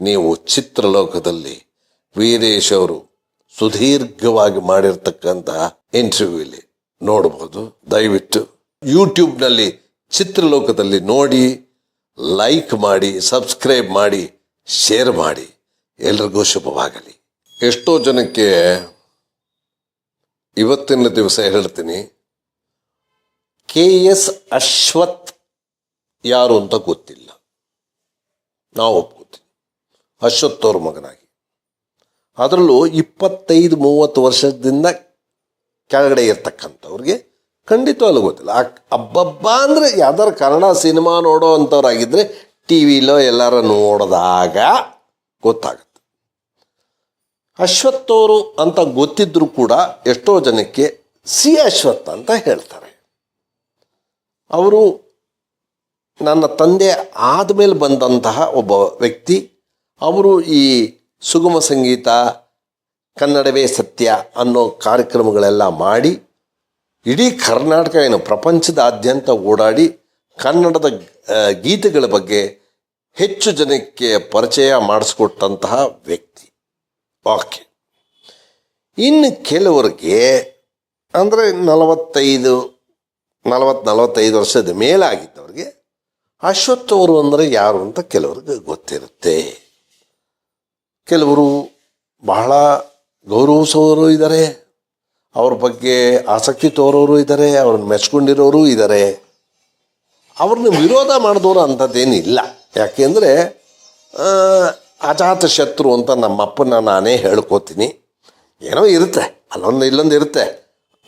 ನೀವು ಚಿತ್ರಲೋಕದಲ್ಲಿ ವೀರೇಶ್ ಅವರು ಸುದೀರ್ಘವಾಗಿ ಮಾಡಿರ್ತಕ್ಕಂತಹ ಇಂಟರ್ವ್ಯೂ ಇಲ್ಲಿ ನೋಡಬಹುದು. ದಯವಿಟ್ಟು ಯೂಟ್ಯೂಬ್ನಲ್ಲಿ ಚಿತ್ರಲೋಕದಲ್ಲಿ ನೋಡಿ ಲೈಕ್ ಮಾಡಿ ಸಬ್ಸ್ಕ್ರೈಬ್ ಮಾಡಿ ಶೇರ್ ಮಾಡಿ. ಎಲ್ರಿಗೂ ಶುಭವಾಗಲಿ. ಎಷ್ಟೋ ಜನಕ್ಕೆ ಇವತ್ತಿನ ದಿವಸ ಹೇಳ್ತೀನಿ, ಕೆ ಎಸ್ ಅಶ್ವಥ್ ಯಾರು ಅಂತ ಗೊತ್ತಿಲ್ಲ. ನಾವು ಅವ್ರ ಮಗನಾಗಿ. ಅದರಲ್ಲೂ ಇಪ್ಪತ್ತೈದು, ಮೂವತ್ತು ವರ್ಷದಿಂದ ಕೆಳಗಡೆ ಇರ್ತಕ್ಕಂಥವ್ರಿಗೆ ಖಂಡಿತವಾಗ್ಲೂ ಗೊತ್ತಿಲ್ಲ. ಆ ಅಬ್ಬಬ್ಬ ಅಂದರೆ ಯಾವ್ದಾರು ಕನ್ನಡ ಸಿನಿಮಾ ನೋಡೋ ಅಂಥವ್ರಾಗಿದ್ದರೆ ಟಿ ವಿಲೋ ಎಲ್ಲಾರ ನೋಡಿದಾಗ ಗೊತ್ತಾಗುತ್ತೆ. ಅಶ್ವತ್ಥವರು ಅಂತ ಗೊತ್ತಿದ್ದರೂ ಕೂಡ ಎಷ್ಟೋ ಜನಕ್ಕೆ ಸಿ ಅಶ್ವಥ್ ಅಂತ ಹೇಳ್ತಾರೆ. ಅವರು ನನ್ನ ತಂದೆ ಆದಮೇಲೆ ಬಂದಂತಹ ಒಬ್ಬ ವ್ಯಕ್ತಿ ಅವರು ಈ ಸುಗಮ ಸಂಗೀತ ಕನ್ನಡವೇ ಸತ್ಯ ಅನ್ನೋ ಕಾರ್ಯಕ್ರಮಗಳೆಲ್ಲ ಮಾಡಿ ಇಡೀ ಕರ್ನಾಟಕ ಏನು ಪ್ರಪಂಚದಾದ್ಯಂತ ಓಡಾಡಿ ಕನ್ನಡದ ಗೀತೆಗಳ ಬಗ್ಗೆ ಹೆಚ್ಚು ಜನಕ್ಕೆ ಪರಿಚಯ ಮಾಡಿಸ್ಕೊಟ್ಟಂತಹ ವ್ಯಕ್ತಿ. ಓಕೆ. ಇನ್ನು ಕೆಲವರಿಗೆ ಅಂದರೆ ನಲವತ್ತೈದು ನಲವತ್ತು ನಲವತ್ತೈದು ವರ್ಷದ ಮೇಲಾಗಿದ್ದವ್ರಿಗೆ ಅಶ್ವತ್ಥವರು ಅಂದರೆ ಯಾರು ಅಂತ ಕೆಲವ್ರಿಗೆ ಗೊತ್ತಿರುತ್ತೆ. ಕೆಲವರು ಬಹಳ ಗೌರವಿಸೋರು ಇದ್ದಾರೆ. ಅವ್ರ ಬಗ್ಗೆ ಆಸಕ್ತಿ ತೋರೋರು ಇದ್ದಾರೆ, ಅವ್ರನ್ನ ಮೆಚ್ಕೊಂಡಿರೋರು ಇದ್ದಾರೆ. ಅವ್ರನ್ನ ವಿರೋಧ ಮಾಡಿದವರು ಅಂಥದ್ದೇನಿಲ್ಲ ಯಾಕೆಂದರೆ ಅಜಾತ ಶತ್ರು ಅಂತ ನಮ್ಮಪ್ಪನ ನಾನೇ ಹೇಳ್ಕೋತೀನಿ. ಏನೋ ಇರುತ್ತೆ, ಅಲ್ಲೊಂದು ಇಲ್ಲೊಂದು ಇರುತ್ತೆ.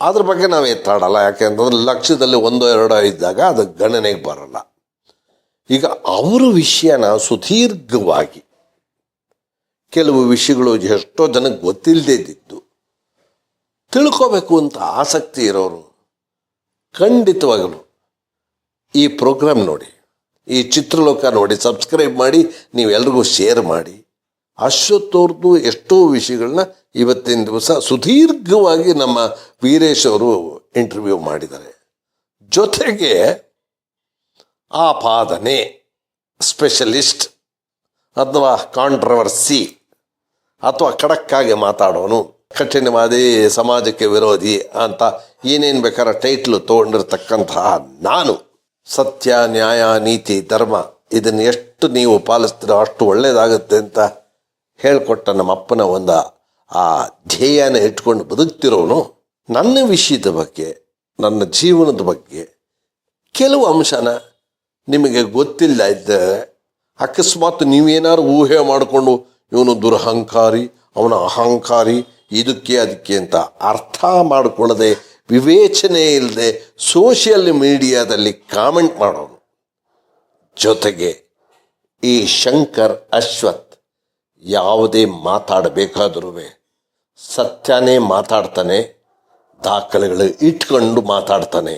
ಅದ್ರ ಬಗ್ಗೆ ನಾವು ಎತ್ತಾಡಲ್ಲ, ಯಾಕೆಂತಂದ್ರೆ ಲಕ್ಷ್ಯದಲ್ಲಿ ಒಂದೋ ಎರಡೋ ಇದ್ದಾಗ ಅದು ಗಣನೆಗೆ ಬರಲ್ಲ. ಈಗ ಅವರ ವಿಷಯನ ಸುದೀರ್ಘವಾಗಿ ಕೆಲವು ವಿಷಯಗಳು ಎಷ್ಟೋ ಜನಕ್ಕೆ ಗೊತ್ತಿಲ್ಲದೆ ಇದ್ದಿದ್ದು ತಿಳ್ಕೋಬೇಕು ಅಂತ ಆಸಕ್ತಿ ಇರೋರು ಖಂಡಿತವಾಗಲು ಈ ಪ್ರೋಗ್ರಾಮ್ ನೋಡಿ, ಈ ಚಿತ್ರಲೋಕ ನೋಡಿ, ಸಬ್ಸ್ಕ್ರೈಬ್ ಮಾಡಿ, ನೀವೆಲ್ರಿಗೂ ಶೇರ್ ಮಾಡಿ. ಅಶ್ವತ್ತವ್ರದ್ದು ಎಷ್ಟೋ ವಿಷಯಗಳನ್ನ ಇವತ್ತಿನ ದಿವಸ ಸುದೀರ್ಘವಾಗಿ ನಮ್ಮ ವೀರೇಶ್ ಅವರು ಇಂಟರ್ವ್ಯೂ ಮಾಡಿದ್ದಾರೆ. ಜೊತೆಗೆ ಆಪಾದನೆ ಸ್ಪೆಷಲಿಸ್ಟ್ ಅಥವಾ ಕಾಂಟ್ರವರ್ಸಿ ಅಥವಾ ಖಡಕ್ಕಾಗಿ ಮಾತಾಡೋನು. ಕಠಿಣವಾದಿ ಸಮಾಜಕ್ಕೆ ವಿರೋಧಿ ಅಂತ ಏನೇನು ಬೇಕಾದ್ರೆ ಟೈಟ್ಲು ತಗೊಂಡಿರ್ತಕ್ಕಂತಹ ನಾನು ಸತ್ಯ, ನ್ಯಾಯ, ನೀತಿ, ಧರ್ಮ ಇದನ್ನು ಎಷ್ಟು ನೀವು ಪಾಲಿಸ್ತೀರೋ ಅಷ್ಟು ಒಳ್ಳೆಯದಾಗುತ್ತೆ ಅಂತ ಹೇಳಿಕೊಟ್ಟ ನಮ್ಮ ಅಪ್ಪನ ಒಂದು ಆ ಧ್ಯೇಯನ ಇಟ್ಕೊಂಡು ಬದುಕ್ತಿರೋನು. ನನ್ನ ವಿಷಯದ ಬಗ್ಗೆ, ನನ್ನ ಜೀವನದ ಬಗ್ಗೆ ಕೆಲವು ಅಂಶನ ನಿಮಗೆ ಗೊತ್ತಿಲ್ಲ ಇದ್ದರೆ ಅಕಸ್ಮಾತ್ ನೀವೇನಾದ್ರು ಊಹೆ ಮಾಡಿಕೊಂಡು ಇವನು ದುರಹಂಕಾರಿ, ಅವನ ಅಹಂಕಾರಿ, ಇದಕ್ಕೆ ಅದಕ್ಕೆ ಅಂತ ಅರ್ಥ ಮಾಡಿಕೊಳ್ಳದೆ, ವಿವೇಚನೆ ಇಲ್ಲದೆ ಸೋಷಿಯಲ್ ಮೀಡಿಯಾದಲ್ಲಿ ಕಾಮೆಂಟ್ ಮಾಡೋನು. ಜೊತೆಗೆ ಈ ಶಂಕರ್ ಅಶ್ವಥ್ ಯಾವುದೇ ಮಾತಾಡಬೇಕಾದ್ರೂ ಸತ್ಯನೇ ಮಾತಾಡ್ತಾನೆ, ದಾಖಲೆಗಳು ಇಟ್ಕೊಂಡು ಮಾತಾಡ್ತಾನೆ.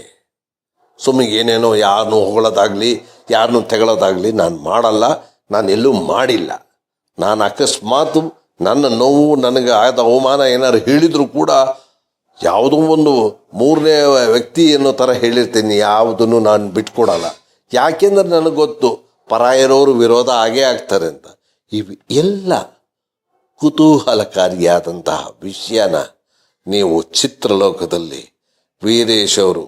ಸುಮ್ಮನೆ ಏನೇನೋ ಯಾರನ್ನು ಹೊಗಳೋದಾಗಲಿ, ಯಾರನ್ನು ತೆಗಳೋದಾಗಲಿ ನಾನು ಮಾಡಲ್ಲ ನಾನು ಎಲ್ಲೂ ಮಾಡಿಲ್ಲ. ನಾನು ಅಕಸ್ಮಾತ್ ನನ್ನ ನೋವು, ನನಗೆ ಆದ ಅವಮಾನ ಏನಾದ್ರು ಹೇಳಿದರೂ ಕೂಡ ಯಾವುದೋ ಒಂದು ಮೂರನೇ ವ್ಯಕ್ತಿ ಅನ್ನೋ ಥರ ಹೇಳಿರ್ತೀನಿ. ಯಾವುದನ್ನು ನಾನು ಬಿಟ್ಕೊಡಲ್ಲ. ಯಾಕೆಂದ್ರೆ ನನಗೆ ಗೊತ್ತು, ಪರಾಯರವರು ವಿರೋಧ ಆಗೇ ಆಗ್ತಾರೆ ಅಂತ. ಇವು ಎಲ್ಲ ಕುತೂಹಲಕಾರಿಯಾದಂತಹ ವಿಷಯನ ನೀವು ಚಿತ್ರಲೋಕದಲ್ಲಿ ವೀರೇಶ್ ಅವರು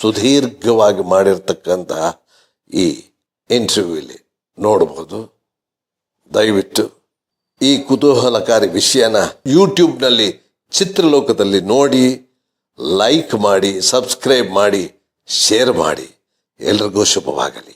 ಸುದೀರ್ಘವಾಗಿ ಮಾಡಿರ್ತಕ್ಕಂತಹ ಈ ಇಂಟರ್ವ್ಯೂಲಿ ನೋಡ್ಬೋದು. ದಯವಿಟ್ಟು ಈ ಕುತೂಹಲಕಾರಿ ವಿಷಯನ ಯೂಟ್ಯೂಬ್ನಲ್ಲಿ ಚಿತ್ರಲೋಕದಲ್ಲಿ ನೋಡಿ, ಲೈಕ್ ಮಾಡಿ, ಸಬ್ಸ್ಕ್ರೈಬ್ ಮಾಡಿ, ಶೇರ್ ಮಾಡಿ. ಎಲ್ರಿಗೂ ಶುಭವಾಗಲಿ.